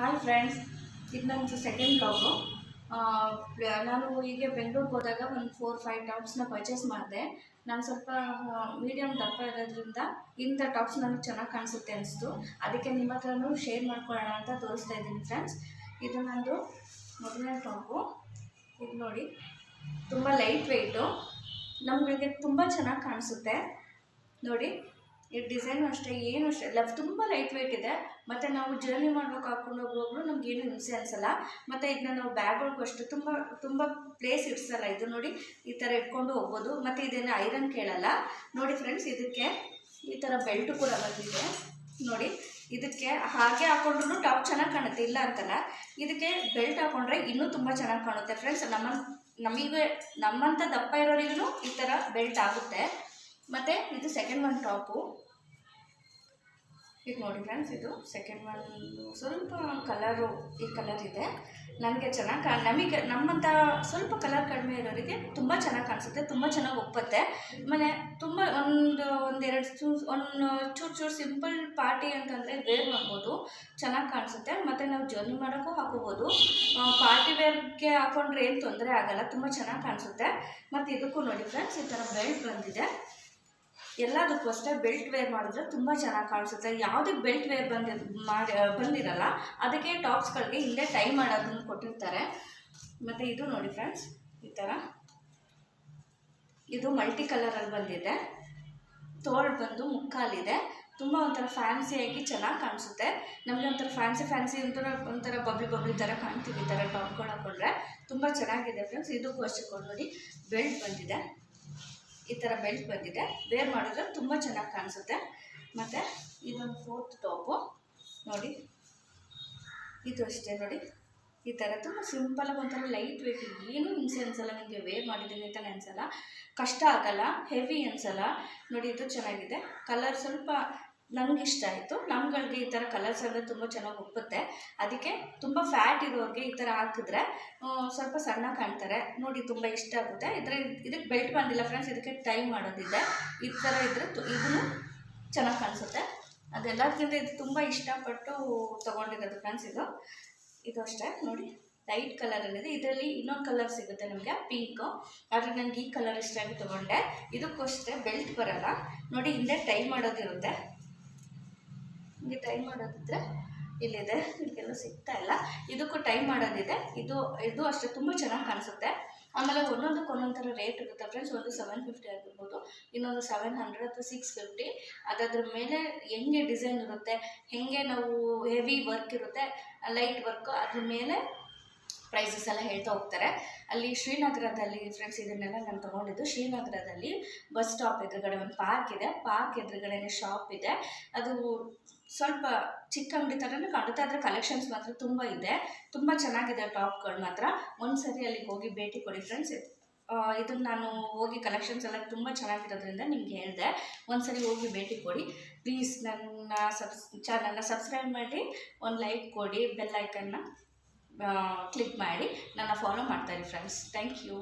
Hi friends ಇದು ನಂದು second blog ನಾನು ಹೀಗೆ ಬೆಂಗಳೂರಿಗೆ ಹೋದಾಗ ಒಂದು ಫೋರ್ ಫೈವ್ ಟಾಪ್ಸ್ನ ಪರ್ಚೇಸ್ ಮಾಡಿದೆ. ನಾನು ಸ್ವಲ್ಪ ಮೀಡಿಯಮ್ ದಪ್ಪ ಇರೋದ್ರಿಂದ ಇಂಥ ಟಾಪ್ಸ್ ನನಗೆ ಚೆನ್ನಾಗಿ ಕಾಣಿಸುತ್ತೆ ಅನಿಸ್ತು. ಅದಕ್ಕೆ ನಿಮ್ಮ ಹತ್ರನೂ ಶೇರ್ ಮಾಡ್ಕೊಳ್ಳೋಣ ಅಂತ ತೋರಿಸ್ತಾ ಇದ್ದೀನಿ ಫ್ರೆಂಡ್ಸ್ ಇದು ನಂದು ಮೊದಲನೇ ಟಾಪು ಇದು ನೋಡಿ, ತುಂಬ ಲೈಟ್ ವೆಯ್ಟು ನಮಗೆ ತುಂಬ ಚೆನ್ನಾಗಿ ಕಾಣಿಸುತ್ತೆ. ನೋಡಿ ಈ ಡಿಸೈನು ಅಷ್ಟೇ, ಏನು ಅಷ್ಟೇ. ಲವ್ ತುಂಬ ಲೈಟ್ ವೆಯ್ಟ್ ಇದೆ. ಮತ್ತು ನಾವು ಜರ್ನಿ ಮಾಡ್ಬೇಕು ಹಾಕ್ಕೊಂಡು ಹೋಗುವಾಗಲೂ ನಮ್ಗೆ ಏನು ಹಿಂಸೆ ಅನಿಸಲ್ಲ. ಮತ್ತು ಇದನ್ನ ನಾವು ಬ್ಯಾಗ್ಗಳಿಗೂ ಅಷ್ಟು ತುಂಬ ತುಂಬ ಪ್ಲೇಸ್ ಇಡ್ಸಲ್ಲ. ಇದು ನೋಡಿ ಈ ಥರ ಇಟ್ಕೊಂಡು ಹೋಗ್ಬೋದು. ಮತ್ತು ಇದೇನು ಐರನ್ ಕೇಳಲ್ಲ. ನೋಡಿ ಫ್ರೆಂಡ್ಸ್ ಇದಕ್ಕೆ ಈ ಥರ ಬೆಲ್ಟು ಕೂಡ ಬಂದಿದೆ. ನೋಡಿ, ಇದಕ್ಕೆ ಹಾಗೆ ಹಾಕೊಂಡ್ರು ಟಾಪ್ ಚೆನ್ನಾಗಿ ಕಾಣುತ್ತೆ. ಇಲ್ಲ ಅಂತಲ್ಲ. ಇದಕ್ಕೆ ಬೆಲ್ಟ್ ಹಾಕೊಂಡ್ರೆ ಇನ್ನೂ ತುಂಬ ಚೆನ್ನಾಗಿ ಕಾಣುತ್ತೆ. ಫ್ರೆಂಡ್ಸ್ ನಮ್ಮ ನಮಗೆ ನಮ್ಮಂಥ ದಪ್ಪ ಇರೋರಿಗೂ ಈ ಥರ ಬೆಲ್ಟ್ ಆಗುತ್ತೆ. ಮತ್ತು ಇದು ಸೆಕೆಂಡ್ ಒನ್ ಟಾಪು ಇದು ನೋಡಿ ಫ್ರೆಂಡ್ಸ್ ಇದು ಸೆಕೆಂಡ್ ಒನ್ ಸ್ವಲ್ಪ ಕಲರು ಈ ಕಲರ್ ಇದೆ. ನನಗೆ ಚೆನ್ನಾಗಿ ಕಾ ನಮಗೆ ನಮ್ಮಂಥ ಸ್ವಲ್ಪ ಕಲರ್ ಕಡಿಮೆ ಇರೋರಿಗೆ ತುಂಬ ಚೆನ್ನಾಗಿ ಕಾಣಿಸುತ್ತೆ, ತುಂಬ ಚೆನ್ನಾಗಿ ಒಪ್ಪತ್ತೆ. ಆಮೇಲೆ ತುಂಬ ಒಂದು ಒಂದೆರಡು ಚೂಸ್ ಒಂದು ಚೂರು ಚೂರು ಸಿಂಪಲ್ ಪಾರ್ಟಿ ಅಂತಂದರೆ ವೇರ್ ಮಾಡ್ಬೋದು. ಚೆನ್ನಾಗಿ ಕಾಣಿಸುತ್ತೆ. ಮತ್ತು ನಾವು ಜರ್ನಿ ಮಾಡೋಕ್ಕೂ ಹಾಕೋಬೋದು. ಪಾರ್ಟಿ ವೇರ್ಗೆ ಹಾಕೊಂಡ್ರೆ ಏನು ತೊಂದರೆ ಆಗಲ್ಲ, ತುಂಬ ಚೆನ್ನಾಗಿ ಕಾಣಿಸುತ್ತೆ. ಮತ್ತು ಇದಕ್ಕೂ ನೋಡಿ ಫ್ರೆಂಡ್ಸ್ ಈ ಥರ ಬೆಲ್ಟ್ ಬಂದಿದೆ. ಎಲ್ಲದಕ್ಕೂ ಅಷ್ಟೇ ಬೆಲ್ಟ್ ವೇರ್ ಮಾಡಿದ್ರೆ ತುಂಬ ಚೆನ್ನಾಗಿ ಕಾಣಿಸುತ್ತೆ. ಯಾವುದಕ್ಕೆ ಬೆಲ್ಟ್ ವೇರ್ ಬಂದಿ ಮಾಡಿ ಬಂದಿರಲ್ಲ, ಅದಕ್ಕೆ ಟಾಪ್ಸ್ಗಳಿಗೆ ಹಿಂದೆ ಟೈ ಮಾಡೋದನ್ನು ಕೊಟ್ಟಿರ್ತಾರೆ. ಮತ್ತು ಇದು ನೋಡಿ ಫ್ರೆಂಡ್ಸ್, ಈ ಥರ ಇದು ಮಲ್ಟಿ ಕಲರಲ್ಲಿ ಬಂದಿದೆ. ತೋಳು ಬಂದು ಮುಕ್ಕಾಲಿದೆ. ತುಂಬ ಒಂಥರ ಫ್ಯಾನ್ಸಿಯಾಗಿ ಚೆನ್ನಾಗಿ ಕಾಣಿಸುತ್ತೆ. ನಮಗೆ ಒಂಥರ ಫ್ಯಾನ್ಸಿ ಫ್ಯಾನ್ಸಿ ಒಂಥರ ಒಂಥರ ಬಬ್ಲಿ ಬಬ್ಲಿ ಥರ ಕಾಣ್ತೀವಿ ಈ ಥರ ಟಾಪ್ಗಳು ಹಾಕೊಂಡ್ರೆ ತುಂಬ ಚೆನ್ನಾಗಿದೆ ಫ್ರೆಂಡ್ಸ್, ಇದಕ್ಕೂ ಅಷ್ಟೇ ಕೊಡ್ ನೋಡಿ ಬೆಲ್ಟ್ ಬಂದಿದೆ. ಈ ಥರ ಬೆಲ್ಟ್ ಬಂದಿದೆ. ವೇರ್ ಮಾಡಿದ್ರೆ ತುಂಬ ಚೆನ್ನಾಗಿ ಕಾಣಿಸುತ್ತೆ. ಮತ್ತು ಇದೊಂದು ಫೋರ್ತ್ ಟಾಪು. ನೋಡಿ. ಇದು ಅಷ್ಟೇ, ನೋಡಿ. ಈ ಥರ ತುಂಬ ಸಿಂಪಲಾಗಿ ಒಂಥರ ಲೈಟ್ ವೇಟ್ ಏನೂ ಹಿಂಸೆ ಅನಿಸಲ್ಲ ನಿಮಗೆ ವೇರ್ ಮಾಡಿದ್ದೀನಿ ಅಂತ ಅನಿಸಲ್ಲ ಕಷ್ಟ ಆಗಲ್ಲ ಹೆವಿ ಅನಿಸಲ್ಲ. ನೋಡಿ, ಇದು ಚೆನ್ನಾಗಿದೆ. ಕಲರ್ ಸ್ವಲ್ಪ ನನಗೆ ಇಷ್ಟ ಆಯಿತು. ನಮ್ಗಳಿಗೆ ಈ ಥರ ಕಲರ್ಸ್ ಅಂದರೆ ತುಂಬ ಚೆನ್ನಾಗಿ ಒಪ್ಪುತ್ತೆ. ಅದಕ್ಕೆ ತುಂಬ ಫ್ಯಾಟ್ ಇರೋರಿಗೆ ಈ ಥರ ಹಾಕಿದ್ರೆ ಸ್ವಲ್ಪ ಸಣ್ಣ ಕಾಣ್ತಾರೆ. ನೋಡಿ ತುಂಬ ಇಷ್ಟ ಆಗುತ್ತೆ. ಇದ್ರೆ ಇದಕ್ಕೆ ಬೆಲ್ಟ್ ಬಂದಿಲ್ಲ ಫ್ರೆಂಡ್ಸ್ ಇದಕ್ಕೆ ಟೈ ಮಾಡೋದಿದೆ. ಈ ಥರ ಇದ್ದರೆ ಇದನ್ನು ಚೆನ್ನಾಗಿ ಕಾಣಿಸುತ್ತೆ. ಅದೆಲ್ಲದಕ್ಕಿಂತ ಇದು ತುಂಬ ಇಷ್ಟಪಟ್ಟು ತೊಗೊಂಡಿರೋದು ಫ್ರೆಂಡ್ಸ್ ಇದು. ಇದು ಅಷ್ಟೇ. ನೋಡಿ ಲೈಟ್ ಕಲರಲ್ಲಿದೆ ಇದರಲ್ಲಿ ಇನ್ನೊಂದು ಕಲರ್ ಸಿಗುತ್ತೆ ನಮಗೆ ಪಿಂಕು ಆದರೆ ನನಗೆ ಈ ಕಲರ್ ಇಷ್ಟ ಆಗಿ ತೊಗೊಂಡೆ. ಇದಕ್ಕೂ ಅಷ್ಟೇ ಬೆಲ್ಟ್ ಬರಲ್ಲ. ನೋಡಿ ಹಿಂದೆ ಟೈ ಮಾಡೋದಿರುತ್ತೆ. ಹಿಂಗೆ ಟೈ ಮಾಡೋದಿದ್ರೆ ಇಲ್ಲಿದೆ ಇದಕ್ಕೆಲ್ಲ ಸಿಗ್ತಾ ಇಲ್ಲ. ಇದಕ್ಕೂ ಟೈ ಮಾಡೋದಿದೆ. ಇದು ಇದು ಅಷ್ಟೇ, ತುಂಬ ಚೆನ್ನಾಗಿ ಕಾಣಿಸುತ್ತೆ. ಆಮೇಲೆ ಒಂದೊಂದಕ್ಕೆ ಒಂದೊಂದು ಥರ ರೇಟ್ ಇರುತ್ತೆ ಫ್ರೆಂಡ್ಸ್ ಒಂದು ಸೆವೆನ್ ಫಿಫ್ಟಿ ಆಗಿರ್ಬೋದು, ಇನ್ನೊಂದು ಸೆವೆನ್ ಹಂಡ್ರೆಡ್ ಅಥವಾ ಸಿಕ್ಸ್ ಫಿಫ್ಟಿ ಅದಾದ್ರ ಮೇಲೆ ಹೆಂಗೆ ಡಿಸೈನ್ ಇರುತ್ತೆ, ಹೇಗೆ ನಾವು ಹೆವಿ ವರ್ಕ್ ಇರುತ್ತೆ ಲೈಟ್ ವರ್ಕ್ ಅದ್ರ ಮೇಲೆ ಪ್ರೈಸಸ್ ಎಲ್ಲ ಹೇಳ್ತಾ ಹೋಗ್ತಾರೆ. ಅಲ್ಲಿ ಶ್ರೀನಗರದಲ್ಲಿ ಫ್ರೆಂಡ್ಸ್ ಇದನ್ನೆಲ್ಲ ನಾನು ತೊಗೊಂಡಿದ್ದು. ಶ್ರೀನಗರದಲ್ಲಿ ಬಸ್ ಸ್ಟಾಪ್ ಎದುರುಗಡೆ ಒಂದು ಪಾರ್ಕ್ ಇದೆ. ಪಾರ್ಕ್ ಎದುರುಗಡೆನೇ ಶಾಪ್ ಇದೆ. ಅದು ಸ್ವಲ್ಪ ಚಿಕ್ಕ ಅಂಗಡಿ ಥರನೂ ಕಾಣುತ್ತೆ, ಆದರೆ ಕಲೆಕ್ಷನ್ಸ್ ಮಾತ್ರ ತುಂಬ ಇದೆ. ತುಂಬ ಚೆನ್ನಾಗಿದೆ ಟಾಪ್ಗಳು ಮಾತ್ರ. ಒಂದ್ಸರಿ ಅಲ್ಲಿಗೆ ಹೋಗಿ ಭೇಟಿ ಕೊಡಿ ಫ್ರೆಂಡ್ಸ್ ಇದನ್ನು ನಾನು ಹೋಗಿ ಕಲೆಕ್ಷನ್ಸ್ ಎಲ್ಲ ತುಂಬ ಚೆನ್ನಾಗಿರೋದ್ರಿಂದ ನಿಮ್ಗೆ ಹೇಳಿದೆ. ಒಂದ್ಸರಿ ಹೋಗಿ ಭೇಟಿ ಕೊಡಿ. ಪ್ಲೀಸ್ ನನ್ನ ಸಬ್ಸ್ ಚಾನಲ್ನ ಸಬ್ಸ್ಕ್ರೈಬ್ ಮಾಡಿ, ಒಂದು ಲೈಕ್ ಕೊಡಿ ಬೆಲ್ ಐಕನ್ನ ಕ್ಲಿಕ್ ಮಾಡಿ. ನನ್ನ ಫಾಲೋ ಮಾಡ್ತಾಯಿರಿ ಫ್ರೆಂಡ್ಸ್ ಥ್ಯಾಂಕ್ ಯು